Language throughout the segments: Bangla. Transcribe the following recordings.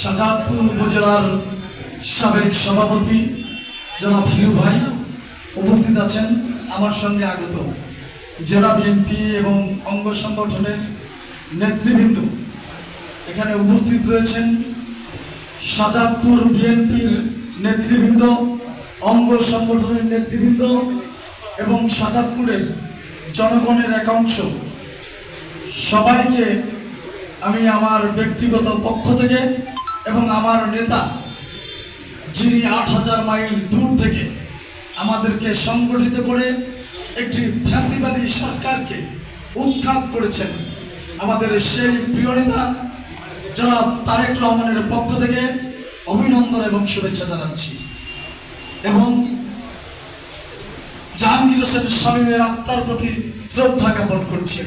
শাহজাদপুর উপজেলার সাবেক সভাপতি জনাব হিরু ভাই উপস্থিত আছেন। আমার সঙ্গে আগত জেলা বিএনপি এবং অঙ্গ সংগঠনের নেতৃবৃন্দ এখানে উপস্থিত রয়েছেন শাহজাদপুর বিএনপির নেতৃবৃন্দ, অঙ্গ সংগঠনের নেতৃবৃন্দ এবং শাহজাদপুরের জনগণের এক অংশ সবাইকে আমি আমার ব্যক্তিগত পক্ষ থেকে এবং আমার নেতা, যিনি আট হাজার মাইল দূর থেকে আমাদেরকে সংগঠিত করে একটি ফ্যাসিবাদী সরকারকে উৎখাত করেছেন, আমাদের সেই প্রিয় নেতা জনাব তারেক রহমানের পক্ষ থেকে অভিনন্দন এবং শুভেচ্ছা জানাচ্ছি। এবং জাহাঙ্গীর হোসেন স্বামীর আত্মার প্রতি শ্রদ্ধা জ্ঞাপন করছি।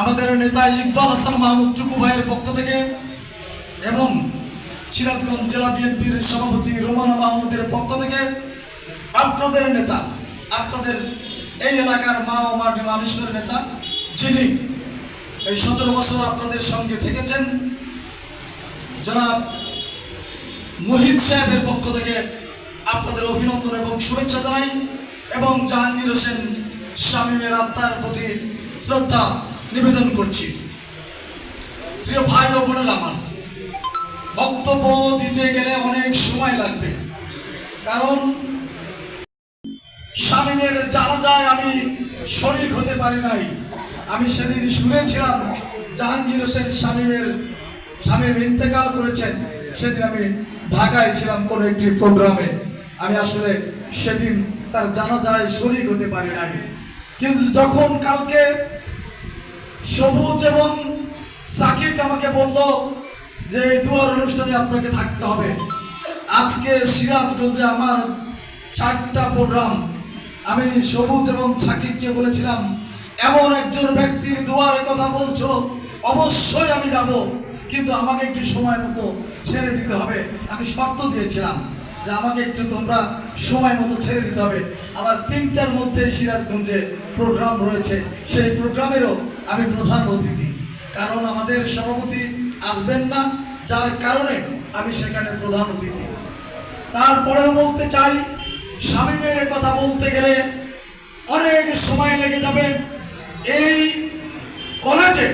আমাদের নেতা ইকবাল হাসান মাহমুদ টুকু ভাইয়ের পক্ষ থেকে এবং সিরাজগঞ্জ জেলা বিএনপির সভাপতি রোমানা মাহমুদের পক্ষ থেকে আপনাদের নেতা, আপনাদের এই এলাকার মা ও মাটি মানুষের নেতা, যিনি এই সতেরো বছর আপনাদের সঙ্গে থেকেছেন, জনাব মুহিত সাহেবের পক্ষ থেকে আপনাদের অভিনন্দন এবং শুভেচ্ছা জানাই এবং জাহাঙ্গীর হোসেন স্বামীমের আত্মার প্রতি শ্রদ্ধা নিবেদন করছি। প্রিয় ভাই ও বোনের আমার বক্তব্য দিতে গেলে অনেক সময় লাগবে। কারণ শামীমের জানাজায় আমি শরীর হতে পারি নাই। আমি সেদিন শুনেছিলাম, জাহাঙ্গীর হোসেন শামীমের, শামীম ইন্তেকাল করেছেন। সেদিন আমি ঢাকায় ছিলাম কোনো একটি প্রোগ্রামে। আমি আসলে সেদিন তার জানাজায় শরীর হতে পারি নাই। কিন্তু যখন কালকে সবুজ এবং সাকিব আমাকে বলল যে এই দুয়ার অনুষ্ঠানে আপনাকে থাকতে হবে। আজকে সিরাজগঞ্জে আমার চারটা প্রোগ্রাম। আমি সবুজ এবং সাকিবকে বলেছিলাম, এমন একজন ব্যক্তির দুয়ারে কথা বলছো, অবশ্যই আমি যাব। কিন্তু আমাকে একটু সময় মতো ছেড়ে দিতে হবে। আমি শর্ত দিয়েছিলাম যে আমাকে একটু তোমরা সময় মতো ছেড়ে দিতে হবে। আমার তিনটার মধ্যে সিরাজগঞ্জে প্রোগ্রাম রয়েছে। সেই প্রোগ্রামেরও আমি প্রধান অতিথি। কারণ আমাদের সভাপতি আসবেন না, যার কারণে আমি সেখানে প্রধান অতিথি। তারপরেও বলতে চাই স্বামীমের কথা বলতে গেলে অনেক সময় লেগে যাবে। এই কলেজে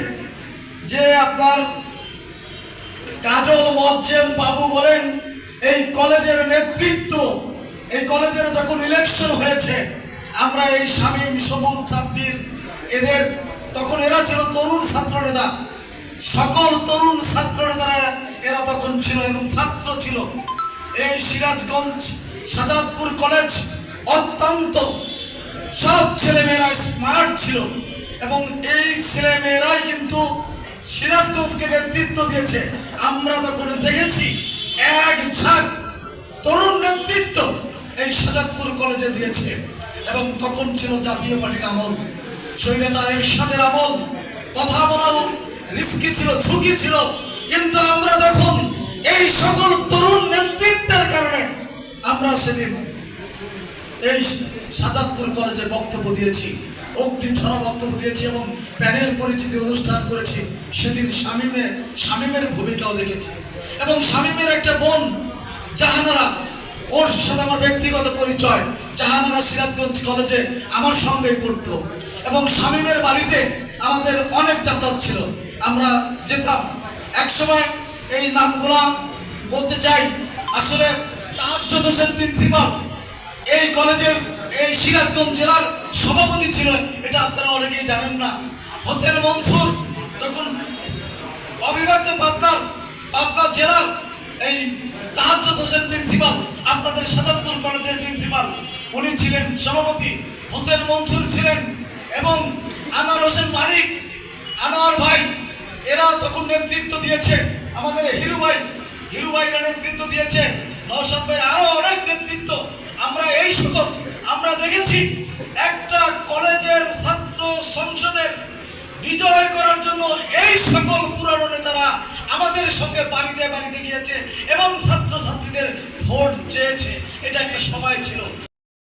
যে আপনার কাজল মজ্জেম বাবু বলেন, এই কলেজের নেতৃত্ব, এই কলেজের যখন ইলেকশন হয়েছে, আমরা এই শামীম সবুজ সাব্বির, এদের, তখন এরা ছিল তরুণ ছাত্র নেতা সকল তরুণ ছাত্র নেতারা এরা তখন ছিল এবং ছাত্র ছিল। এই সিরাজগঞ্জ, সাজাদপুর কলেজ অত্যন্ত সব ছেলেমেয়েরা স্মার্ট ছিল এবং এই ছেলেমেয়েরাই কিন্তু সিরাজগঞ্জকে নেতৃত্ব দিয়েছে। আমরা তখন দেখেছি এক ঝাঁক তরুণ নেতৃত্ব এই সাজাদপুর কলেজে দিয়েছে এবং তখন ছিল জাতীয় পার্টির আমল। স্বৈরাচার এরশাদের আমল। কথা বলাও। রিস্কি ছিল, ঝুঁকি ছিল। কিন্তু আমরা দেখুন এই সকল তরুণ নেতৃত্বের কারণে আমরা সেদিন এই সাজাদপুর কলেজে বক্তব্য দিয়েছি, অগ্নি ছড়া বক্তব্য দিয়েছি এবং প্যানেল পরিচিতি অনুষ্ঠান করেছি, সেদিন শামীমের শামীমের ভূমিকাও দেখেছি। এবং শামীমের একটা বোন, জাহানারা, ওর সাথে আমার ব্যক্তিগত পরিচয়, জাহানারা সিরাজগঞ্জ কলেজে আমার সঙ্গে পড়তো। এবং শামীমের বাড়িতে আমাদের অনেক যাতায়াত ছিল। আমরা যেতাম। একসময় এই নামগুলা বলতে চাই, আসলে তাহাজ্জুদ প্রিন্সিপাল এই কলেজের এই সিরাজগঞ্জ জেলার সভাপতি ছিল এটা আপনারা অনেকেই জানেন না। হোসেন মনসুর তখন অবিভাজ্য পাবনার, পাবনা জেলার এই তাহাজ্জুদ হোসেন প্রিন্সিপাল, আপনাদের সাতাত্তর কলেজের প্রিন্সিপাল। উনি ছিলেন সভাপতি, হোসেন মনসুর ছিলেন এবং আনোয়ার হোসেন মানিক, আনোয়ার ভাই। এরা তখন নেতৃত্ব দিয়েছে আমাদের হিরু ভাই। হিরু ভাইরা নেতৃত্ব দিয়েছে। নৌসাদ ভাই আরও অনেক নেতৃত্ব। আমরা এই সকল আমরা দেখেছি একটা কলেজের ছাত্র সংসদের বিজয় করার জন্য এই সকল পুরানো নেতারা আমাদের সঙ্গে বাড়িতে বাড়িতে গিয়েছে এবং ছাত্র ছাত্রীদের ভোট চেয়েছে। এটা একটা সময় ছিল।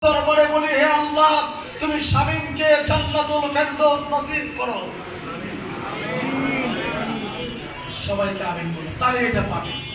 তারপরে বলি, হে আল্লাহ, তুমি শামীমকে জান্নাতুল ফেরদৌস নসিব করো। সবাইকে আমিন বলুন তাহলে এটা পাবে